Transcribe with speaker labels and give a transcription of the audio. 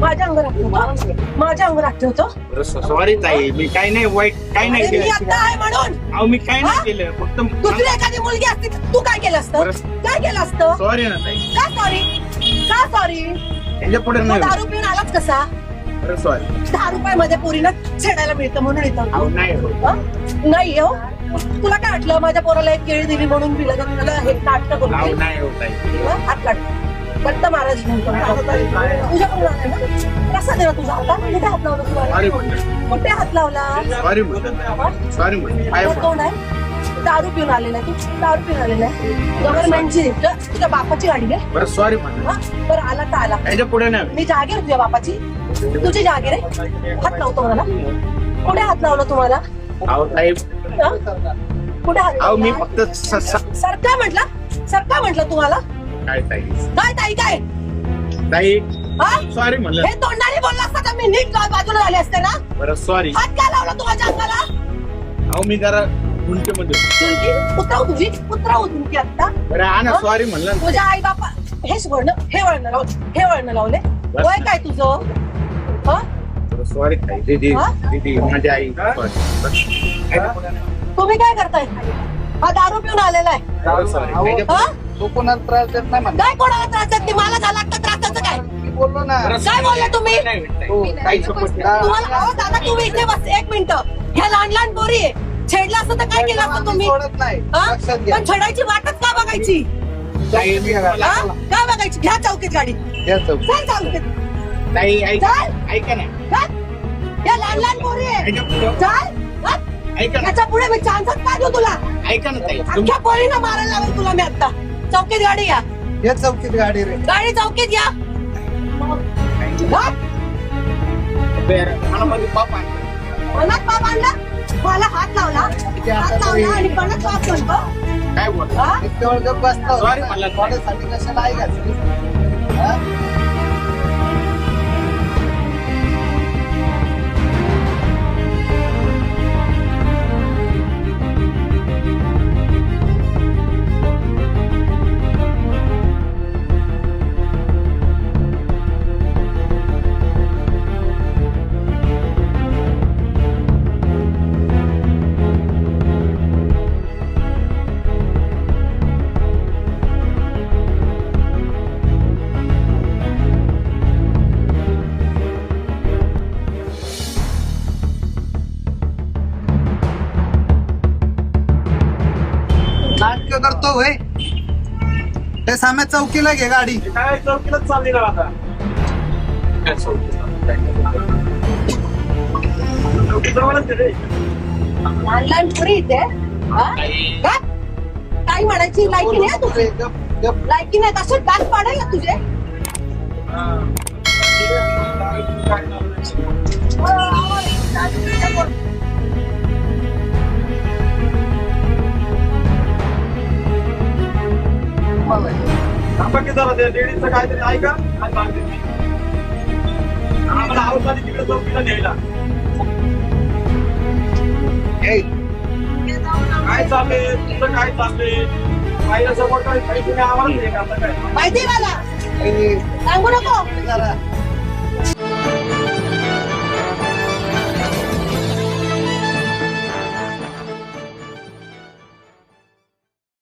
Speaker 1: माझ्या अंगावर ठेवतो माझ्या अंगावर ठेवतो.
Speaker 2: सॉरी ताई मी काय नाही वाईट काय नाही
Speaker 1: अरे मी
Speaker 2: केलं.
Speaker 1: आता आहे म्हणून.
Speaker 2: अहो मी काय
Speaker 1: हा?
Speaker 2: नाही केलं. फक्त
Speaker 1: दुसरी एखादी मुलगी असती तर तू काय केलं असतं?
Speaker 2: बरं.
Speaker 1: काय केलं असतं?
Speaker 2: सॉरी ना ताई.
Speaker 1: का सॉरी का सॉरी
Speaker 2: त्याच्या पुढे
Speaker 1: तू
Speaker 2: नाही
Speaker 1: दारू पिऊन आलाच कसा?
Speaker 2: सॉरी
Speaker 1: दहा रुपयामध्ये पोरीनं छेडायला मिळतं म्हणून येतं
Speaker 2: अहो नाही होत.
Speaker 1: हं? नाही हो? तुला काय वाटलं? माझ्या पोराला एक केळी दिली म्हणून दिलं का तुला हे नाटक
Speaker 2: अहो
Speaker 1: करून
Speaker 2: नाही होत ताई.
Speaker 1: हात काढ दत्त महाराज तुझ्याकडून आलाय ना? कसा दिला तुझा हात? कुठे हात लावला तुला? कुठे हात लावला? तो कोण आहे? दारू पिऊन आलेला तू. दारू पिऊन आलेला आहे. गव्हर्नमेंटची. तुझ्या बापाची गाडी आहे
Speaker 2: बरं सॉरी?
Speaker 1: बरं आला तर आला.
Speaker 2: त्याच्या पुढे नाही.
Speaker 1: मी जागीर तुझ्या बापाची. तुझी जागीर आहे हात लावतो मला. कुठे हात लावला तुम्हाला? कुठे हात
Speaker 2: मी? फक्त
Speaker 1: सरका म्हटलं. सरका म्हटलं तुम्हाला.
Speaker 2: काय ताई?
Speaker 1: काय ताई काय?
Speaker 2: ताई
Speaker 1: हा?
Speaker 2: सॉरी म्हणलं.
Speaker 1: हे तोंडाने बोलला असता तर मी? नीट बाजूला झाले असते ना?
Speaker 2: बरं सॉरी
Speaker 1: हात का लावला तू माझ्या अंगाला?
Speaker 2: अहो मी जरा गुंटेमध्ये
Speaker 1: तुमची उतराव तुझी? उतराव तुमची आता
Speaker 2: बरं हा ना? सॉरी म्हणलं. ना.
Speaker 1: तुझ्या आई बापा हेच वळण हे वळण लावले हे वळण लावले.
Speaker 2: बस
Speaker 1: वय. काय तुझं? हा?
Speaker 2: बरं, सॉरी ताई दीदी
Speaker 1: हा?
Speaker 2: दीदी माझी आई.
Speaker 1: तुम्ही काय करताय? हा दारू पिऊन आलेला आहे.
Speaker 2: सॉरी
Speaker 1: हा?
Speaker 3: तो कोणाला त्रास देत नाही म्हणा
Speaker 1: काय कोणाला त्रास देत नाही? मला झाला का त्रासाचं काय?
Speaker 3: मी बोललो ना.
Speaker 2: बरं,
Speaker 1: काय बोलले तुम्ही.
Speaker 3: हो.
Speaker 1: तुम्हाला अहो दादा तुम्ही इथे बस एक मिनिट. ह्या लहान लहान पोरी आहे. छेडला असतं तर काय केलं असतं तुम्ही?
Speaker 3: सोडत नाही.
Speaker 1: हा?
Speaker 3: लक्षात घ्या.
Speaker 1: पण छेडायची वाटच का बघायची?
Speaker 2: ताई, मी
Speaker 1: हा? बघायची? घ्या चौकीत गाडी.
Speaker 3: घ्या चौक.
Speaker 1: चल चौकीत.
Speaker 2: ताई ऐका
Speaker 1: चल.
Speaker 2: ऐका ना.
Speaker 1: चल. या लहान लहान पोरी आहे. चल. हा?
Speaker 2: ऐका ना.
Speaker 1: याच्यापुढे मी चान्सच काय देऊ तुला?
Speaker 2: ऐका ना ताई. तुम-
Speaker 1: अख्ख्या पोरीनं मारायला लावेल तुला मी आता. चौकीत गाडी या
Speaker 3: घ्या चौकीत गाडी रे
Speaker 1: गाडी चौकीत या?
Speaker 2: बरं, मला बाप आणले.
Speaker 1: मनात बाप आणला मला हात लावला हात लावला आणि बाप म्हणतो
Speaker 2: काय बोल
Speaker 1: हा?
Speaker 3: इतक्या वेळ गप्प बसता
Speaker 2: Sorry. म्हणलं.
Speaker 3: कोणासाठी कशाला ऐकायचं हा? ते साम्या चौकीला घे गाडी.
Speaker 4: काय चौकीलाच चालली ना आता?
Speaker 2: काय सोडतो?
Speaker 4: चौकीजवळच आहे रे.
Speaker 1: लहान लहान पोरी इथे हा? का? काय म्हणायची लायकी नाही हं तुझी?
Speaker 3: गप गप.
Speaker 1: लायकी नाही तसे दात पाडेल ना तुझे?
Speaker 4: थांबा की जरा ते लेडीजचं काहीतरी ऐका काय सांगते ती. आम्हाला हाऊस आली तिकडे चौकीला न्यायला.
Speaker 3: ए,
Speaker 4: काय चाललंय? तुझं काय चाललंय? बाईला सपोर्ट काय काही तुम्ही आम्हाला नाही का आता काय?
Speaker 1: माहिती मला? सांगू नको.
Speaker 3: जरा.